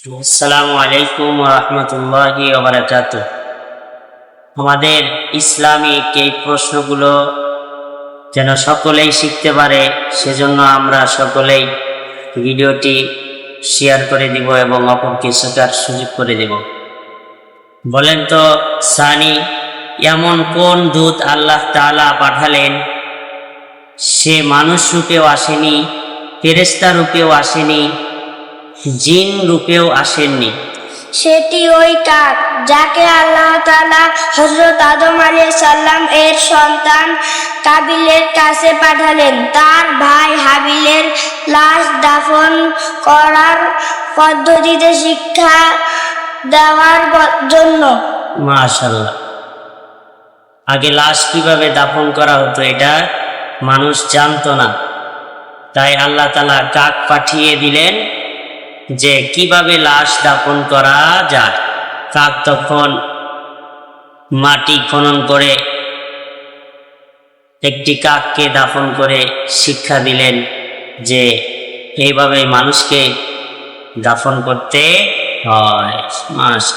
আসসালামু আলাইকুম রহমতুল্লাহি ওবরাকাত আমাদের ইসলামিক এই প্রশ্নগুলো যেন সকলেই শিখতে পারে, সেজন্য আমরা সকলেই ভিডিওটি শেয়ার করে দিব এবং অপরকে শেখার সুযোগ করে দেব। বলেন তো, সানি, এমন কোন দূত আল্লাহ তাআলা পাঠালেন? সে মানুষ রূপেও আসেনি ফেরেস্তা রূপেও আসেনি জিন রূপেও আসেননি। সেটি ওই কাক যাকে আল্লাহ তাআলা হজরত আদম আলাইহিস সালাম এর সন্তান কাবিলের কাছে পাঠালেন। তার ভাই হাবিলের লাশ দাফন করার পদ্ধতিতে শিক্ষা দেওয়ার জন্য। মাশাল্লাহ আগে লাশ কীভাবে দাফন করা হতো এটা মানুষ জানতো না। তাই আল্লাহ তালা কাক পাঠিয়ে দিলেন যে কীভাবে লাশ দাপন করা যায়। কাক তখন মাটি খনন করে একটি কাককে দাফন করে শিক্ষা দিলেন যে এইভাবে মানুষকে দাফন করতে হয়। মাস